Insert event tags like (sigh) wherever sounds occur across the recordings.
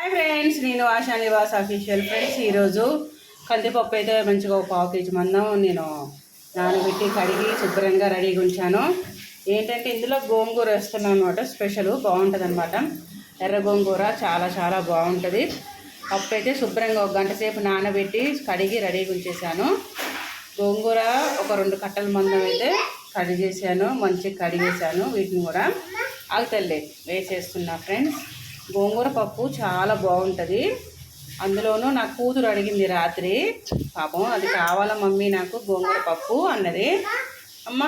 Hi friends నేను ASHA Nivas official friends ఈరోజు కందిపప్పు అయితే మంచిగా ఒక పావు కేజీ మందం నేను నానబెట్టి కడిగి శుభ్రంగా రెడీగా ఉంచాను. ఏంటంటే ఇందులో గోంగూర వేస్తున్నాను అనమాట స్పెషల్ బాగుంటుంది అనమాట ఎర్ర గోంగూర చాలా చాలా బాగుంటుంది. పప్పు అయితే శుభ్రంగా ఒక గంట సేపు నానబెట్టి కడిగి రెడీగా ఉంచేసాను. గోంగూర ఒక రెండు కట్టల మందం అయితే కడిగేసాను మంచిగా కడిగేసాను వీటిని కూడా. ఆగుతలే వేసేస్తున్నా ఫ్రెండ్స్ గోంగూర పప్పు చాలా బాగుంటుంది. అందులోనూ నా కూతురు అడిగింది రాత్రి పాపం అది కావాలా మమ్మీ నాకు గోంగూర పప్పు? అన్నది. అమ్మ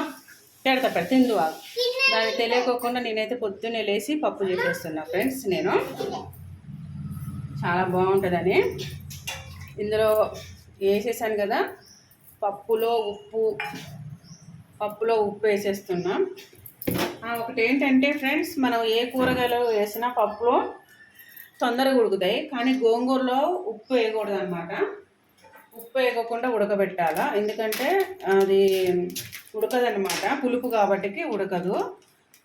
పెడతా పెడతా తిందు దాన్ని దానికి తెలియకోకుండా నేనైతే పొద్దున్నే లేచి పప్పు చేసేస్తున్నా ఫ్రెండ్స్ నేను. చాలా బాగుంటుందని. ఇందులో వేసేసాను కదా పప్పులో ఉప్పు పప్పులో ఉప్పు వేసేస్తున్నా. ఒకటి ఏంటంటే ఫ్రెండ్స్ మనం ఏ కూరగాయలు వేసినా పప్పులో తొందరగా ఉడుకుతాయి. కానీ గోంగూరలో ఉప్పు వేయకూడదు అనమాట ఉప్పు వేయకుండా ఉడకబెట్టాలా. ఎందుకంటే అది ఉడకదనమాట పులుపు కాబట్టికి ఉడకదు.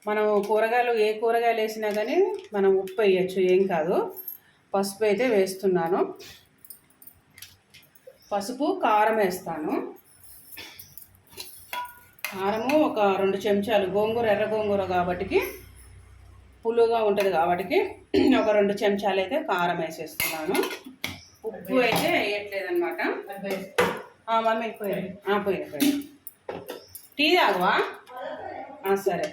మనం కూరగాయలు ఏ కూరగాయలు వేసినా కానీ మనం ఉప్పు వేయచ్చు. ఏం కాదు. పసుపు అయితే వేస్తున్నాను. పసుపు కారం వేస్తాను. కారము ఒక రెండు చెంచాలు. గోంగూర ఎర్ర గోంగూర కాబట్టికి పులుగా ఉంటుంది కాబట్టి ఒక రెండు చెంచాలు అయితే కారం వేసేస్తున్నాను. ఉప్పు అయితే వేయట్లేదు అనమాట మమ్మీ పోయింది పోయింది పోయి టీ తాగవా? సరే.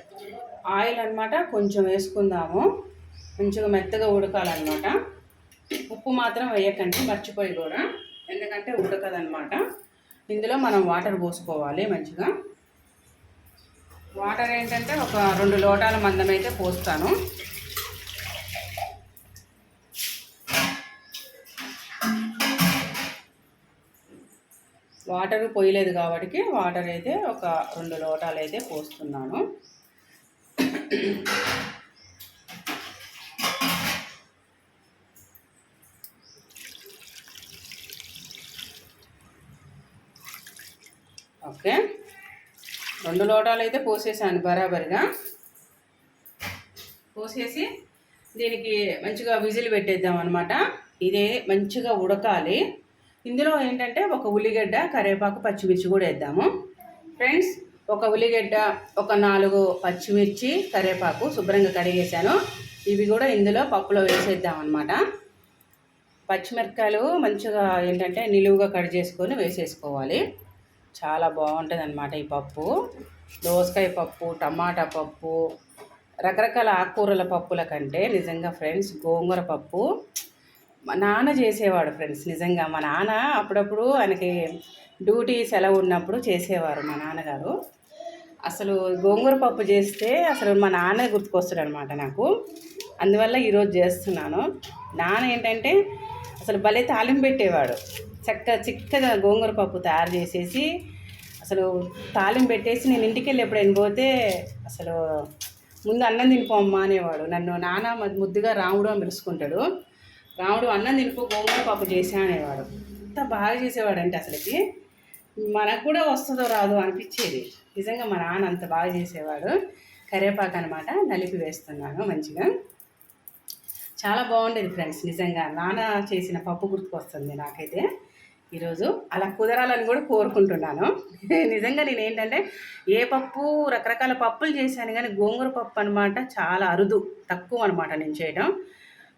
ఆయిల్ అన్నమాట కొంచెం వేసుకుందాము. మంచిగా మెత్తగా ఉడకాలన్నమాట. ఉప్పు మాత్రం వేయకండి మర్చిపోయి కూడా. ఎందుకంటే ఉడకదనమాట ఇందులో మనం వాటర్ పోసుకోవాలి మంచిగా. వాటర్ ఏంటంటే ఒక రెండు లోటాల మందం అయితే పోస్తాను. వాటర్ పోయలేదు కాబట్టి వాటర్ అయితే ఒక రెండు లోటాలు అయితే పోస్తున్నాను. ఓకే. రెండు లోటాలు అయితే పోసేసాను బరాబరిగా. పోసేసి దీనికి మంచిగా విజిల్ పెట్టేద్దాం అనమాట ఇదే మంచిగా ఉడకాలి. ఇందులో ఏంటంటే ఒక ఉల్లిగడ్డ కరివేపాకు పచ్చిమిర్చి కూడా వేద్దాము. ఫ్రెండ్స్ ఒక ఉల్లిగడ్డ ఒక నాలుగు పచ్చిమిర్చి కరివేపాకు శుభ్రంగా కడిగేసాను ఇవి కూడా ఇందులో పప్పులో వేసేద్దాం అనమాట పచ్చిమిరపకాయలు మంచిగా ఏంటంటే నిలువుగా కట్ చేసుకొని వేసేసుకోవాలి. చాలా బాగుంటుంది అనమాట ఈ పప్పు. దోసకాయ పప్పు టమాటా పప్పు రకరకాల ఆకుకూరల పప్పుల కంటే నిజంగా ఫ్రెండ్స్ గోంగూర పప్పు మా నాన్న చేసేవాడు ఫ్రెండ్స్ నిజంగా. మా నాన్న అప్పుడప్పుడు ఆయనకి డ్యూటీ సెలవు ఉన్నప్పుడు చేసేవారు మా నాన్నగారు. అసలు గోంగూర పప్పు చేస్తే అసలు మా నాన్న గుర్తుకొస్తాడు అనమాట నాకు. అందువల్ల ఈరోజు చేస్తున్నాను. నాన్న ఏంటంటే అసలు భలే తాలింపు పెట్టేవాడు. చక్క చిక్కగా గోంగూర పప్పు తయారు చేసేసి అసలు తాలింపు పెట్టేసి నేను ఇంటికి వెళ్ళి ఎప్పుడైనా పోతే అసలు ముందు అన్నం తినిపోమ్మా అనేవాడు. నన్ను నాన్న ముద్దుగా రాముడు అని పిలుచుకుంటాడు. రాముడు అన్నం తినిపో గోంగూర పప్పు చేసా అనేవాడు. అంత బాగా చేసేవాడంటే అసలుకి మనకు కూడా వస్తుందో రాదో అనిపించేది. నిజంగా మా నాన్న అంత బాగా చేసేవాడు. కరివేపాకు అనమాట నలిపి వేస్తున్నాను మంచిగా. చాలా బాగుండేది ఫ్రెండ్స్ నిజంగా. నాన్న చేసిన పప్పు గుర్తుకొస్తుంది నాకైతే. ఈరోజు అలా కుదరాలని కూడా కోరుకుంటున్నాను. (laughs) నిజంగా నేను ఏంటంటే ఏ పప్పు రకరకాల పప్పులు చేశాను కానీ గోంగూర పప్పు అనమాట చాలా అరుదు తక్కువ అనమాట నేను చేయడం.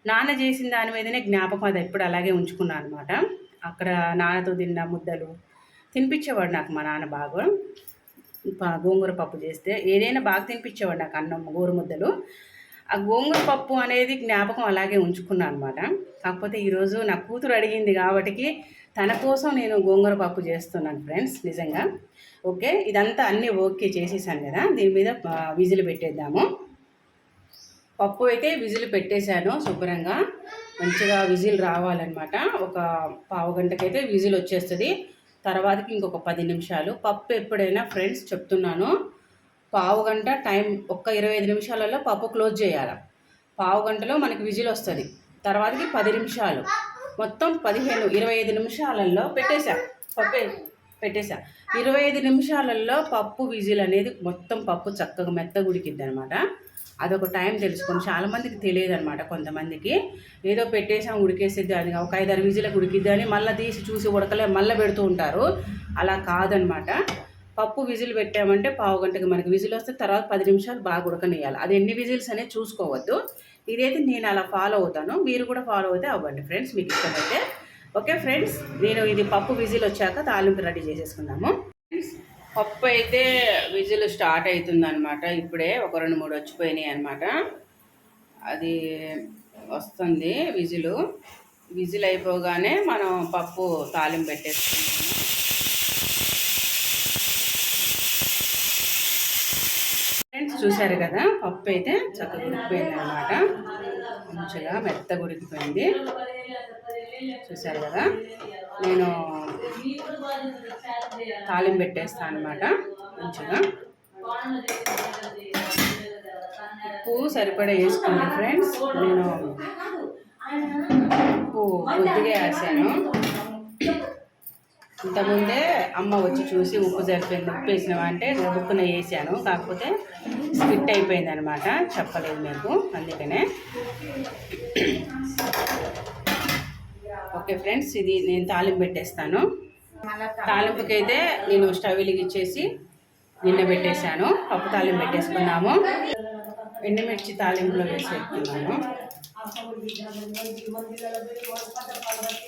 నాన్న చేసిన దాని మీదనే జ్ఞాపకం అది ఎప్పుడు అలాగే ఉంచుకున్నాను అనమాట అక్కడ నాన్నతో తిన్న ముద్దలు తినిపించేవాడు నాకు మా నాన్న బాగా. గోంగూర పప్పు చేస్తే ఏదైనా బాగా తినిపించేవాడు నాకు అన్నం గోరు ముద్దలు. ఆ గోంగూర పప్పు అనేది జ్ఞాపకం అలాగే ఉంచుకున్నాను అనమాట కాకపోతే ఈరోజు నా కూతురు అడిగింది కాబట్టికి తన కోసం నేను గోంగూర పప్పు చేస్తున్నాను ఫ్రెండ్స్ నిజంగా. ఓకే ఇదంతా అన్నీ ఓకే చేసేసాను కదా దీని మీద విజిల్ పెట్టేద్దాము. పప్పు అయితే విజిల్ పెట్టేశాను శుభ్రంగా మంచిగా విజిల్ రావాలన్నమాట. ఒక పావు గంటకైతే విజిల్ వచ్చేస్తుంది. తర్వాతకి ఇంకొక పది నిమిషాలు. పప్పు ఎప్పుడైనా ఫ్రెండ్స్ చెప్తున్నాను పావు గంట టైం ఒక్క ఇరవై ఐదు నిమిషాలలో పప్పు క్లోజ్ చేయాలి. పావు గంటలో మనకి విజిల్ వస్తుంది. తర్వాతకి పది నిమిషాలు. మొత్తం పదిహేను ఇరవై ఐదు నిమిషాలలో పెట్టేశా. పప్పు పెట్టేశా. ఇరవై ఐదు నిమిషాలలో పప్పు విజిల్ అనేది మొత్తం పప్పు చక్కగా మెత్తగా ఉడికిద్ది అనమాట అదొక టైం తెలుసుకొని చాలా మందికి తెలియదు అనమాట కొంతమందికి. ఏదో పెట్టేసాం ఉడికేసేది అది ఒక ఐదారు విజిలకు ఉడికిద్ది అని మళ్ళీ తీసి చూసి ఉడకలే మళ్ళీ పెడుతూ ఉంటారు. అలా కాదనమాట పప్పు విజిల్ పెట్టామంటే పావు గంటకి మనకి విజిల్ వస్తే తర్వాత పది నిమిషాలు బాగా ఉడకనియాలి అది ఎన్ని విజిల్స్ అనేది చూసుకోవద్దు. ఇదైతే నేను అలా ఫాలో అవుతాను. మీరు కూడా ఫాలో అయితే అవ్వండి ఫ్రెండ్స్ మీకు ఇష్టమైతే. ఓకే ఫ్రెండ్స్ నేను ఇది పప్పు విజిల్ వచ్చాక తాలింపు రెడీ చేసేసుకుందాము. ఫ్రెండ్స్ పప్పు అయితే విజిల్ స్టార్ట్ అవుతుందనమాట ఇప్పుడే ఒక రెండు మూడు వచ్చిపోయినాయి అనమాట అది వస్తుంది విజిల్. విజిల్ అయిపోగానే మనం పప్పు తాలింపు పెట్టేసుకుంటాము ఫ్రెండ్స్ చూశారు కదా పప్పు అయితే చక్కగా ఉడికిపోయింది అనమాట మంచిగా మెత్తగా ఉడికిపోయింది. చూశారు కదా నేను తాలింపు పెట్టేస్తాను అనమాట మంచిగా. ఉప్పు సరిపడా వేసుకోండి ఫ్రెండ్స్. నేను ఉప్పు కొద్దిగా వేసాను. ఇంతకుముందే అమ్మ వచ్చి చూసి ఉప్పు సరిపోయింది ఉప్పు వేసినావా అంటే ఉప్పున వేసాను. కాకపోతే స్కిట్ అయిపోయింది అనమాట చెప్పలేదు మీకు అందుకనే. ఓకే ఫ్రెండ్స్ ఇది నేను తాలింపు పెట్టేస్తాను. తాలింపుకి అయితే నేను స్టవ్ వెలిగించేసి నిన్న పెట్టేశాను. పప్పు తాలింపు పెట్టేసుకున్నాము. ఎండుమిర్చి తాలింపులో వేసేస్తున్నాను.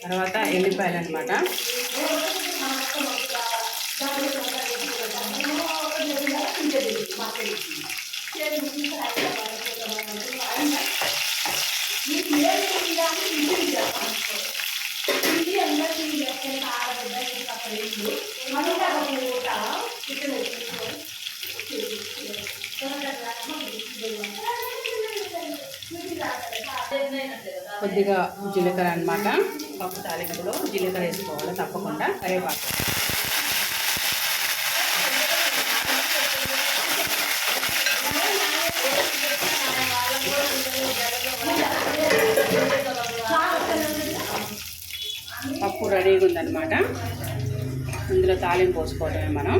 తర్వాత ఎల్లిపాయలు అనమాట కొద్దిగా జీలకర్ర అనమాట పప్పు తాలింపులో జీలకర్ర వేసుకోవాలి తప్పకుండా. కరివేపాకు. పప్పు రెడీగా ఉందన్నమాట. ఇందులో తాలింపు పోసుకోవడమే మనం.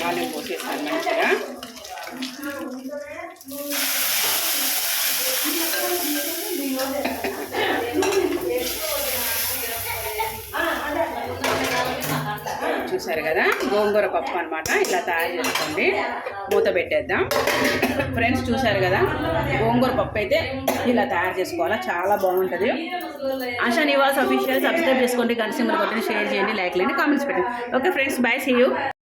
తాలింపు పోసేస్తాను మంచిగా. చూసారు కదా? గోంగూర పప్పు అనమాట ఇలా తయారు చేసుకోండి. మూత పెట్టేద్దాం. ఫ్రెండ్స్ చూసారు కదా? గోంగూర పప్పు అయితే ఇలా తయారు చేసుకోవాలా? చాలా బాగుంటుంది. ఆశా నివాస్ అఫీషియల్ సబ్స్క్రైబ్ చేసుకోండి. గంట సింబల్ కొట్టండి షేర్ చేయండి లైక్ చేయండి కామెంట్స్ పెట్టండి. Okay friends bye see you